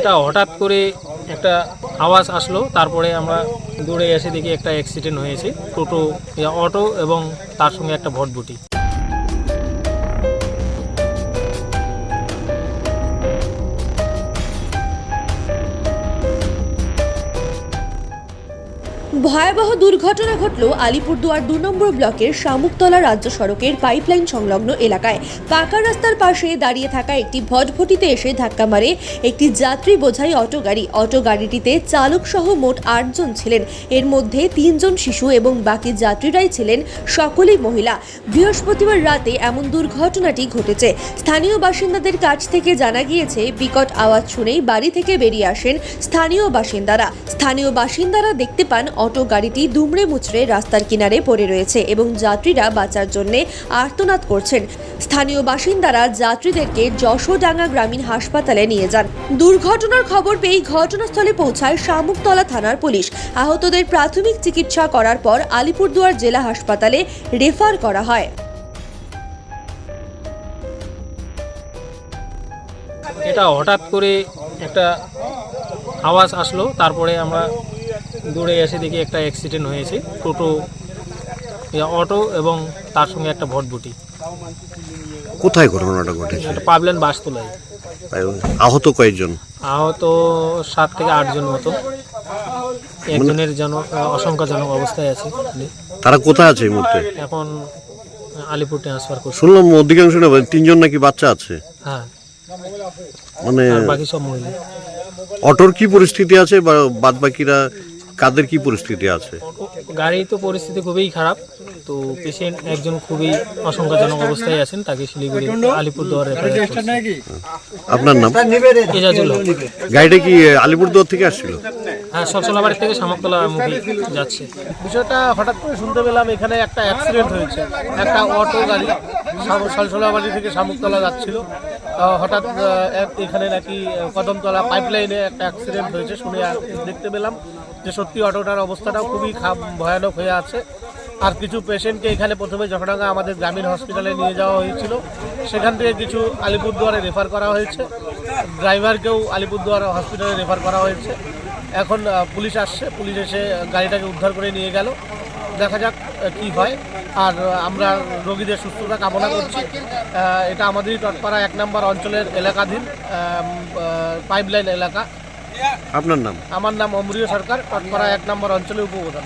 এটা হঠাৎ করে একটা আওয়াজ আসলো, তারপরে আমরা দূরে এসে দেখি একটা অ্যাক্সিডেন্ট হয়েছে, টোটো অটো এবং তার সঙ্গে একটা ভটভটি। ভয়াবহ দুর্ঘটনা ঘটল আলিপুরদুয়ার দু নম্বর ব্লকের শামুকতলা রাজ্য সড়কের পাইপলাইন সংলগ্ন এলাকায়। পাকা রাস্তার পাশে দাঁড়িয়ে থাকা একটি ভটভটিতে এসে ধাক্কা মারে একটি যাত্রী বোঝাই অটো গাড়ি। অটো গাড়িটিতে চালক সহ মোট আটজন ছিলেন। এর মধ্যে তিনজন শিশু এবং বাকি যাত্রীরাই ছিলেন সকলেই মহিলা। বৃহস্পতিবার রাতে এমন দুর্ঘটনাটি ঘটেছে। স্থানীয় বাসিন্দাদের কাছ থেকে জানা গিয়েছে, বিকট আওয়াজ শুনেই বাড়ি থেকে বেরিয়ে আসেন স্থানীয় বাসিন্দারা। স্থানীয় বাসিন্দারা দেখতে পান অটো গাড়িটি দুমড়ে মুচড়ে রাস্তার কিনারে পড়ে রয়েছে এবং যাত্রীরা বাঁচার জন্য আর্তনাদ করছেন। স্থানীয় বাসিন্দারা যাত্রীদেরকে যশোডাঙ্গা গ্রামীণ হাসপাতালে নিয়ে যান। দুর্ঘটনার খবর পেয়ে ঘটনাস্থলে পৌঁছায় শামুকতলা থানার পুলিশ। আহতদের প্রাথমিক চিকিৎসা করার পর আলিপুরদুয়ার জেলা হাসপাতালে রেফার করা হয়। এটা হঠাৎ করে একটা আওয়াজ আসলো, তারপরে আমরা দৌড়ে এসে দেখি একটা অ্যাক্সিডেন্ট হয়েছে। টোটো অটো এবং তার সঙ্গে একটা ভটভটি। কোথায় ঘটনাটা ঘটেছে? একটা পাবলেন বাস তোলায় আহত কয়েকজন? আহত সাত থেকে আটজন মতো। একজনের যেন অসংখ্যজনক অবস্থায় আছে। তারা কোথায় আছে এই মুহূর্তে? এখন আলিপুর ট্রান্সফার করছে। শুনলাম অধিকাংশ না, তিনজন নাকি বাচ্চা আছে? হ্যাঁ। মানে বাকি সব মহিলা। অটোর কি পরিস্থিতি আছে বা বাদ বাকিরা কাদের কি পরিস্থিতি আছে? গাড়ি তো পরিস্থিতি খুবই খারাপ। তো পেশেন্ট একজন খুবই আশঙ্কাজনক অবস্থায় আছেন তাকে শিলিগুড়ি আলিপুরদুয়ার রেফার আপনার নাম? এজাজুল হক। গাড়িটা কি আলিপুরদুয়ার থেকে আসছিল? হ্যাঁ সবসলাবাড়ি থেকে শামকতলা মুখী যাচ্ছে। বিষয়টা হঠাৎ করে শুনতে পেলাম, এখানে একটা অ্যাক্সিডেন্ট হয়েছে। একটা অটো গাড়ি সলসলাবাড়ি থেকে শামুকতলা যাচ্ছিল। হঠাৎ এখানে নাকি কদমতলা পাইপলাইনে একটা অ্যাক্সিডেন্ট হয়েছে শুনে দেখতে পেলাম যে সত্যি অটোটার অবস্থাটাও খুবই ভয়ানক হয়ে আছে। আর কিছু পেশেন্টকে এখানে প্রথমে জটডাঙ্গা আমাদের গ্রামীণ হসপিটালে নিয়ে যাওয়া হয়েছিল। সেখান থেকে কিছু আলিপুরদুয়ারে রেফার করা হয়েছে। ড্রাইভারকেও আলিপুরদুয়ার হসপিটালে রেফার করা হয়েছে। এখন পুলিশ আসছে পুলিশ এসে গাড়িটাকে উদ্ধার করে নিয়ে গেল। দেখা যাক কি হয়। আর আমরা রোগীদের সুস্থতা কামনা করছি। এটা আমাদেরই টটপাড়া এক নম্বর অঞ্চলের এলাকাধীন পাইপলাইন এলাকা। আপনার নাম? আমার নাম অমরীয় সরকার টটপাড়া এক নম্বর অঞ্চলের উপপ্রধান।